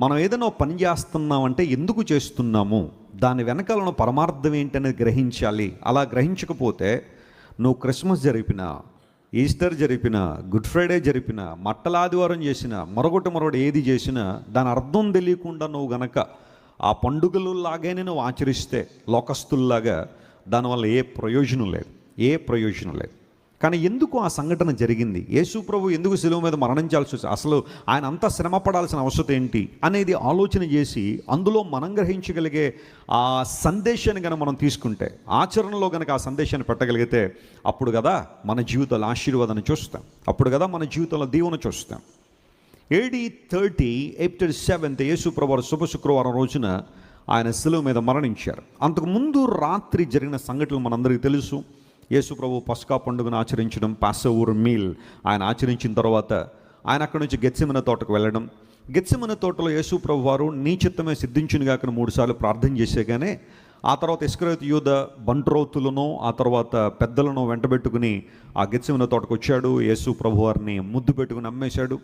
మనం ఏదైనా పని పని చేస్తున్నామంటే ఎందుకు చేస్తున్నాము? దాని వెనకాల ఉన్న పరమార్థం ఏంటనేది గ్రహించాలి. అలా గ్రహించకపోతే నువ్వు క్రిస్మస్ జరిపినా ఈస్టర్ జరిపినా గుడ్ ఫ్రైడే జరిపినా మట్టల ఆదివారం చేసినా మరొకటి మరొకటి ఏది చేసినా దాని అర్థం తెలియకుండా నువ్వు గనక ఆ పండుగలు లాగానే నువ్వు ఆచరిస్తే లోకస్తుల్లాగా దానివల్ల ఏ ప్రయోజనం లేదు. ఏ ప్రయోజనం లేదు. కానీ ఎందుకు ఆ సంఘటన జరిగింది? యేసు ప్రభు ఎందుకు శిలువ మీద మరణించాల్సి వచ్చి అసలు ఆయన అంత శ్రమ పడాల్సిన అవసరం ఏంటి అనేది ఆలోచన చేసి అందులో మనం గ్రహించగలిగే ఆ సందేశాన్ని కనుక మనం తీసుకుంటే ఆచరణలో కనుక ఆ సందేశాన్ని పెట్టగలిగితే అప్పుడు కదా మన జీవితంలో ఆశీర్వాదాన్ని చూస్తాం. అప్పుడు కదా మన జీవితంలో దీవెన చూస్తాం. ఏడీ థర్టీ ఏప్రిల్ సెవెంత్ యేసుప్రభు శుభ శుక్రవారం రోజున ఆయన శిలువ మీద మరణించారు. అంతకుముందు రాత్రి జరిగిన సంఘటనలు మనందరికీ తెలుసు. యేసుప్రభు పస్కా పండుగను ఆచరించడం పాసవూర్ మీల్. ఆయన ఆచరించిన తర్వాత ఆయన అక్కడి నుంచి గెత్సిమన తోటకు వెళ్ళడం. గెత్సిమన తోటలో యేసుప్రభు వారు నీ చిత్తమే కాకుండా మూడుసార్లు ప్రార్థన చేసేగానే ఆ తర్వాత ఇస్క్రత్ యూద బంట్రోతులను ఆ తర్వాత పెద్దలను వెంటబెట్టుకుని ఆ గెత్సిమన తోటకు వచ్చాడు. యేసు ప్రభు వారిని ముద్దు పెట్టుకుని అమ్మేశాడు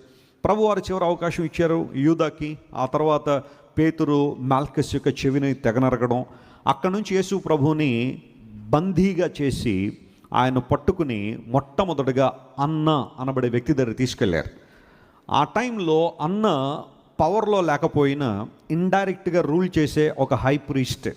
ప్రభువారు చివరి అవకాశం ఇచ్చారు యూదాకి. ఆ తర్వాత పేతురు మాల్కస్ యొక్క చెవిని తెగనరగడం అక్కడి నుంచి యేసు ప్రభుని బందీగా చేసి ఆయన పట్టుకుని మొట్టమొదటిగా అన్న అనబడే వ్యక్తి దగ్గర తీసుకెళ్ళారు. ఆ టైంలో అన్న పవర్లో లేకపోయినా ఇండైరెక్ట్గా రూల్ చేసే ఒక హై ప్రీస్ట్.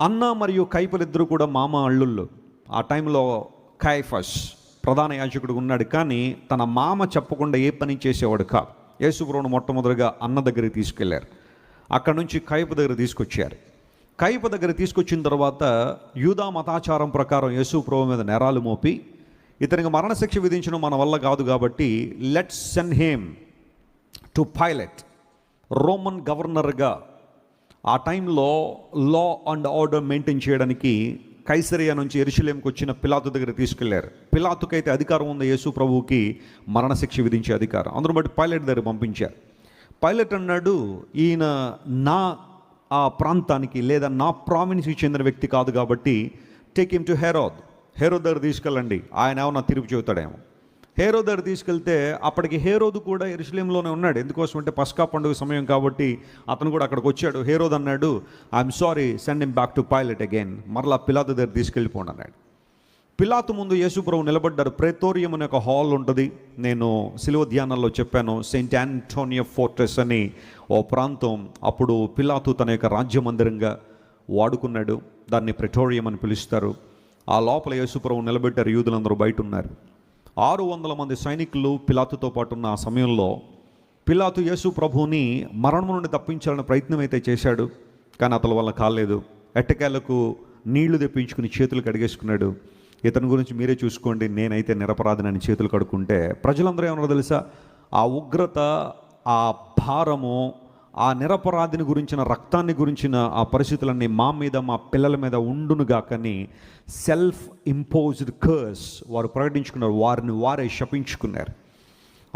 అన్న మరియు కైపలిద్దరూ కూడా మామ అల్లుళ్ళు. ఆ టైంలో కైఫస్ ప్రధాన యాజకుడు ఉన్నాడు కానీ తన మామ చెప్పకుండా ఏ పని చేసేవాడు కాదు. యేసుప్రభును మొట్టమొదటిగా అన్న దగ్గరికి తీసుకెళ్ళారు. అక్కడ నుంచి కైప దగ్గర తీసుకొచ్చారు. కైప దగ్గర తీసుకొచ్చిన తర్వాత యూదా మతాచారం ప్రకారం యేసు ప్రభు మీద నేరాలు మోపి ఇతనికి మరణశిక్ష విధించడం మన వల్ల కాదు కాబట్టి let's send him to Pilate Roman గవర్నర్గా ఆ టైంలో లా అండ్ ఆర్డర్ మెయింటైన్ చేయడానికి కైసరియా నుంచి ఎరుషలేంకి వచ్చిన పిలాతు దగ్గర తీసుకెళ్ళారు. పిలాతుకైతే అధికారం ఉంది యేసు ప్రభువుకి మరణశిక్ష విధించే అధికారం. అందరూ బట్టి పైలట్ దగ్గర పంపించారు. పైలట్ అన్నాడు ఈయన నా ఆ ప్రాంతానికి లేదా నా ప్రావిన్స్కి చెందిన వ్యక్తి కాదు కాబట్టి take him to Herod Herod దగ్గర తీసుకెళ్ళండి. ఆయన ఏమన్నా తిరుగు చెబుతాడేమో. హేరో దగ్గర తీసుకెళ్తే అప్పటికి హేరోదు కూడా ఎరుసలేంలోనే ఉన్నాడు. ఎందుకోసం అంటే పస్కా పండుగ సమయం కాబట్టి అతను కూడా అక్కడికి వచ్చాడు. హేరోద్ అన్నాడు I'm sorry send him back to Pilate again మరలా పిలాతు దగ్గర తీసుకెళ్ళిపోండి అన్నాడు. పిలాతు ముందు యేసుప్రభు నిలబడ్డారు. ప్రేతోరియం అనే ఒక హాల్ ఉంటుంది. నేను సిలువ ధ్యానంలో చెప్పాను సెయింట్ ఆంటోనియో ఫోర్ట్రెస్ అని ఓ ప్రాంతం. అప్పుడు పిలాతు తన యొక్క రాజ్య మందిరంగా వాడుకున్నాడు. దాన్ని ప్రెటోరియం అని పిలుస్తారు. ఆ లోపల యేసుప్రభు నిలబెట్టారు. యూదులందరూ బయట ఉన్నారు ఆరు వందల మంది సైనికులు పిలాతుతో పాటు ఉన్న ఆ సమయంలో పిలాతు యేసు ప్రభువుని మరణం నుండి తప్పించాలని ప్రయత్నం అయితే చేశాడు. కానీ అతని వల్ల కాలేదు. ఎట్టకేలకు నీళ్ళు తెప్పించుకుని చేతులు కడిగేసుకున్నాడు. ఇతని గురించి మీరే చూసుకోండి నేనైతే నిరపరాధనని చేతులు కడుక్కుంటే ప్రజలందరూ ఏమన్నా తెలుసా? ఆ ఉగ్రత ఆ భారము ఆ నిరపరాధిని గురించిన రక్తాన్ని గురించిన ఆ పరిస్థితులన్నీ మా మీద మా పిల్లల మీద ఉండునుగాకని సెల్ఫ్ ఇంపోజ్డ్ కర్స్ వారు ప్రకటించుకున్నారు వారిని వారే శపించుకున్నారు.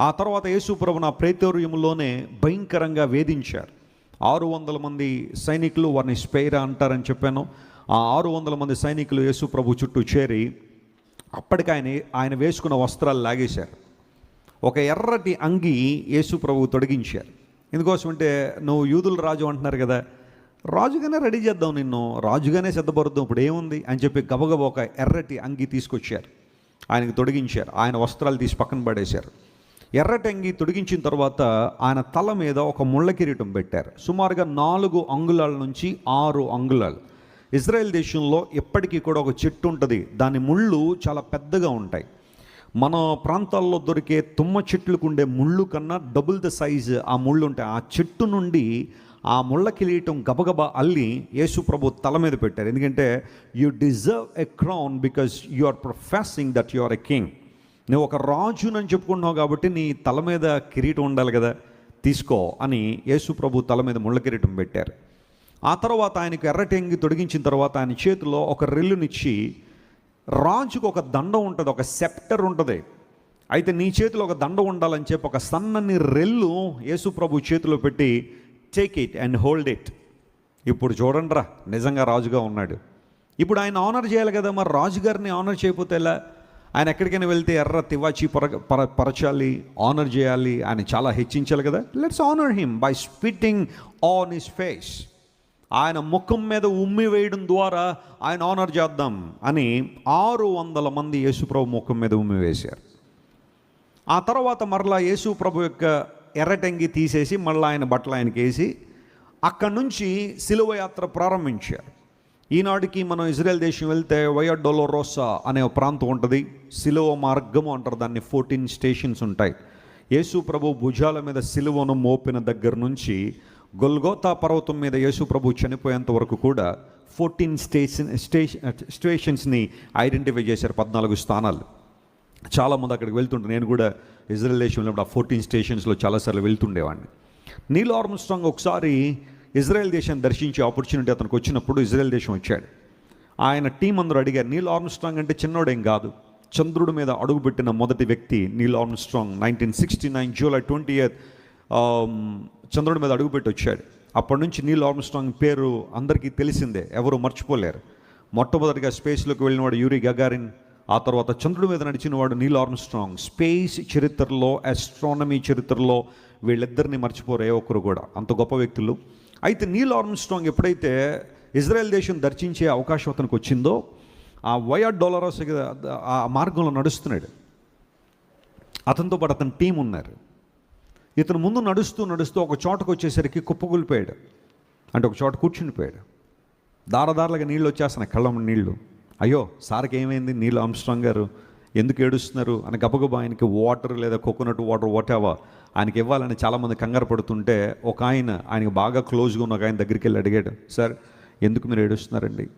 ఆ తర్వాత యేసుప్రభు నా ప్రేతోర్యంలోనే భయంకరంగా వేధించారు. ఆరు వందల మంది సైనికులు వారిని స్పైరా అంటారని చెప్పాను. ఆ ఆరు వందల మంది సైనికులు యేసుప్రభు చుట్టూ చేరి అప్పటికి ఆయన ఆయన వేసుకున్న వస్త్రాలు లాగేశారు. ఒక ఎర్రటి అంగి యేసు ప్రభు తొడిగించారు. ఎందుకోసం అంటే నువ్వు యూదుల రాజు అంటున్నారు కదా రాజుగానే రెడీ చేద్దాం నిన్ను రాజుగానే సిద్ధపరుద్దాం ఇప్పుడు ఏముంది అని చెప్పి గబగబ ఒక ఎర్రటి అంగి తీసుకొచ్చారు. ఆయనకు తొడిగించారు ఆయన వస్త్రాలు తీసి పక్కన పడేశారు. ఎర్రటి అంగి తొడిగించిన తర్వాత ఆయన తల మీద ఒక ముళ్ళ కిరీటం పెట్టారు. సుమారుగా నాలుగు అంగుళాల నుంచి ఆరు అంగుళాలు. ఇజ్రాయెల్ దేశంలో ఎప్పటికీ కూడా ఒక చెట్టు ఉంటుంది. దాని ముళ్ళు చాలా పెద్దగా ఉంటాయి. మన ప్రాంతాల్లో దొరికే తుమ్మ చెట్లకు ఉండే ముళ్ళు కన్నా డబుల్ ద సైజ్ ఆ ముళ్ళు ఉంటాయి. ఆ చెట్టు నుండి ఆ ముళ్ళ కిరీటం గబగబా అల్లి యేసు ప్రభు తల మీద పెట్టారు. ఎందుకంటే you deserve a crown because you are professing that you are a king. నువ్వు ఒక రాజునని చెప్పుకుంటున్నావు కాబట్టి నీ తల మీద కిరీటం ఉండాలి కదా తీసుకో అని యేసు ప్రభు తల మీద ముళ్ళ కిరీటం పెట్టారు. ఆ తర్వాత ఆయనకు ఎర్రటెంగి తొడిగించిన తర్వాత ఆయన చేతిలో ఒక రెల్లునిచ్చి రాజుకు ఒక దండం ఉంటుంది ఒక సెప్టర్ ఉంటుంది. అయితే నీ చేతిలో ఒక దండ ఉండాలని చెప్పి ఒక సన్నని రెల్లు యేసు ప్రభు చేతిలో పెట్టి take it and hold it ఇప్పుడు చూడండిరా నిజంగా రాజుగా ఉన్నాడు. ఇప్పుడు ఆయన ఆనర్ చేయాలి కదా మరి రాజుగారిని ఆనర్ చేయకపోతే ఎలా? ఆయన ఎక్కడికైనా వెళ్తే ఎర్ర తివాచి పర పర పరచాలి ఆనర్ చేయాలి ఆయన చాలా హెచ్చించాలి కదా? Let's honour him by spitting on his face ఆయన ముఖం మీద ఉమ్మి వేయడం ద్వారా ఆయన ఆనర్ చేద్దాం అని ఆరు వందల మంది యేసుప్రభు ముఖం మీద ఉమ్మి వేశారు. ఆ తర్వాత మరలా యేసు ప్రభు యొక్క ఎర్రటంగి తీసేసి మళ్ళీ ఆయన బట్టలు ఆయనకి వేసి అక్కడి నుంచి సిలువ యాత్ర ప్రారంభించారు. ఈనాటికి మనం ఇజ్రాయెల్ దేశం వెళ్తే వయడొలోరోసా అనే ఒక ప్రాంతం ఉంటుంది. సిలువ మార్గము అంటారు దాన్ని ఫోర్టీన్ స్టేషన్స్ ఉంటాయి. యేసు ప్రభు భుజాల మీద సిలువను మోపిన దగ్గర నుంచి గొల్గోతా పర్వతం మీద యేసు ప్రభు చనిపోయేంత వరకు కూడా ఫోర్టీన్ స్టేషన్ స్టేషన్ స్టేషన్స్ని ఐడెంటిఫై చేశారు పద్నాలుగు స్థానాలు. చాలామంది అక్కడికి వెళ్తుంటే నేను కూడా ఇజ్రాయల్ దేశంలో ఆ ఫోర్టీన్ స్టేషన్స్లో చాలాసార్లు వెళ్తుండేవాడిని. నీల్ ఆర్మ్స్ట్రాంగ్ ఒకసారి ఇజ్రాయెల్ దేశాన్ని దర్శించే ఆపర్చునిటీ అతనికి వచ్చినప్పుడు ఇజ్రాయెల్ దేశం వచ్చాడు. ఆయన టీం అందరూ అడిగారు నీల్ ఆర్మ్స్ట్రాంగ్ అంటే చిన్నోడేం కాదు? చంద్రుడి మీద అడుగుపెట్టిన మొదటి వ్యక్తి Neil Armstrong nineteen sixty nine July twenty eighth చంద్రుడి మీద అడుగుపెట్టి వచ్చాడు. అప్పటి నుంచి నీల్ ఆర్మ్స్ట్రాంగ్ పేరు అందరికీ తెలిసిందే. ఎవరు మర్చిపోలేరు. మొట్టమొదటిగా స్పేస్లోకి వెళ్ళినవాడు యూరి గగారిన్ ఆ తర్వాత చంద్రుడి మీద నడిచిన వాడు నీల్ ఆర్మ్స్ట్రాంగ్. స్పేస్ చరిత్రలో ఆస్ట్రానమీ చరిత్రలో వీళ్ళిద్దరిని మర్చిపోరు ఏ ఒక్కరు కూడా. అంత గొప్ప వ్యక్తులు. అయితే నీల్ ఆర్మ్స్ట్రాంగ్ ఎప్పుడైతే ఇజ్రాయెల్ దేశం దర్శించే అవకాశం అతనికి వచ్చిందో ఆ వయా డోలరాస్ ఆ మార్గంలో నడుస్తున్నాడు. అతనితో పాటు అతని టీం ఉన్నారు. ఇతను ముందు నడుస్తూ నడుస్తూ ఒక చోటకు వచ్చేసరికి కుప్పకూలిపోయాడు. అంటే ఒక చోట కూర్చునిపోయాడు దారదారులుగా నీళ్ళు వచ్చేస్తున్నాయి కళ్ళం నీళ్ళు. అయ్యో సార్కి ఏమైంది? నీళ్ళు అంశ్రాంగ్ గారు ఎందుకు ఏడుస్తున్నారు? అని గబగబా ఆయనకి వాటర్ లేదా కోకోనట్ వాటర్ వాటేవా ఆయనకి ఇవ్వాలని చాలామంది కంగారు పడుతుంటే ఒక ఆయన ఆయనకి బాగా క్లోజ్గా ఉన్న ఒక ఆయన దగ్గరికి వెళ్ళి అడిగాడు సార్ ఎందుకు మీరు ఏడుస్తున్నారండి?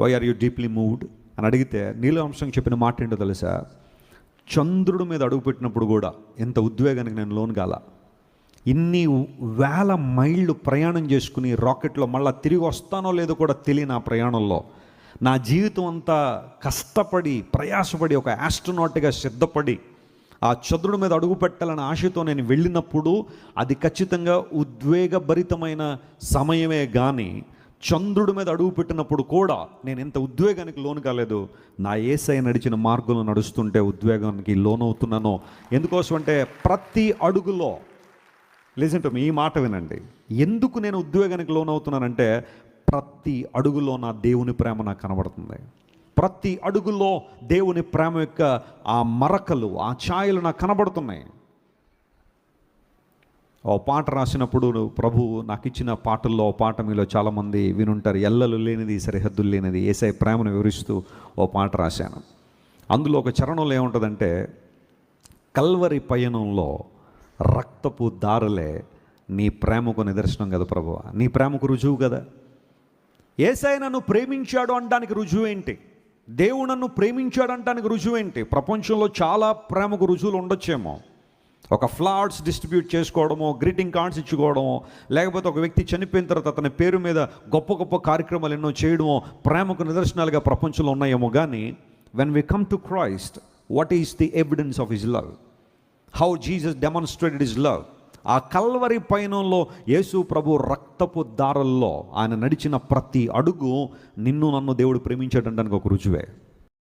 Why are you deeply moved అని అడిగితే నీళ్ళు అంశం చెప్పిన మాట ఏంటో తెలుసా? చంద్రుడి మీద అడుగుపెట్టినప్పుడు కూడా ఎంత ఉద్వేగానికి నేను లోన్ కాల. ఇన్ని వేల మైళ్ళు ప్రయాణం చేసుకుని రాకెట్లో మళ్ళీ తిరిగి వస్తానో లేదో కూడా తెలియని ఆ ప్రయాణంలో నా జీవితం అంతా కష్టపడి ప్రయాసపడి ఒక యాస్ట్రోనాట్గా సిద్ధపడి ఆ చంద్రుడి మీద అడుగు పెట్టాలనే ఆశతో నేను వెళ్ళినప్పుడు అది ఖచ్చితంగా ఉద్వేగభరితమైన సమయమే కానీ చంద్రుడి మీద అడుగు పెట్టినప్పుడు కూడా నేను ఇంత ఉద్వేగానికి లోను కాలేదు. నా ఏసై నడిచిన మార్గంలో నడుస్తుంటే ఉద్వేగానికి లోనవుతున్నానో. ఎందుకోసం అంటే ప్రతి అడుగులో లిజన్ టు మీ ఈ మాట వినండి. ఎందుకు నేను ఉద్వేగానికి లోనవుతున్నానంటే ప్రతి అడుగులో నా దేవుని ప్రేమ నాకు కనబడుతుంది. ప్రతి అడుగులో దేవుని ప్రేమ యొక్క ఆ మరకలు ఆ ఛాయలు నాకు కనబడుతున్నాయి. ఓ పాట రాసినప్పుడు ప్రభు నాకు ఇచ్చిన పాటల్లో ఓ పాట మీలో చాలామంది వినుంటారు. ఎల్లలు లేనిది సరిహద్దులు లేనిది. ఏసై ప్రేమను వివరిస్తూ ఓ పాట రాశాను. అందులో ఒక చరణంలో ఏముంటుందంటే కల్వరి పయనంలో రక్తపు దారులే నీ ప్రేమకు నిదర్శనం కదా ప్రభు. నీ ప్రేమకు రుజువు కదా. ఏసై నన్ను ప్రేమించాడు అనడానికి రుజువు ఏంటి? దేవుడు నన్ను ప్రేమించాడు అనడానికి రుజువు ఏంటి? ప్రపంచంలో చాలా ప్రేమకు రుజువులు ఉండొచ్చేమో. ఒక ఫ్లాట్స్ డిస్ట్రిబ్యూట్ చేసుకోవడమో గ్రీటింగ్ కార్డ్స్ ఇచ్చుకోవడమో లేకపోతే ఒక వ్యక్తి చనిపోయిన తర్వాత అతని పేరు మీద గొప్ప గొప్ప కార్యక్రమాలు ఎన్నో చేయడమో ప్రేమకు నిదర్శనాలుగా ప్రపంచంలో ఉన్నాయేమో కానీ when we come to Christ what is the evidence of his love how Jesus demonstrated is love ఆ కల్వరి పయనంలో యేసు ప్రభు రక్తపు దారల్లో ఆయన నడిచిన ప్రతి అడుగు నిన్ను నన్ను దేవుడు ప్రేమించాడంటానికి ఒక రుజువే.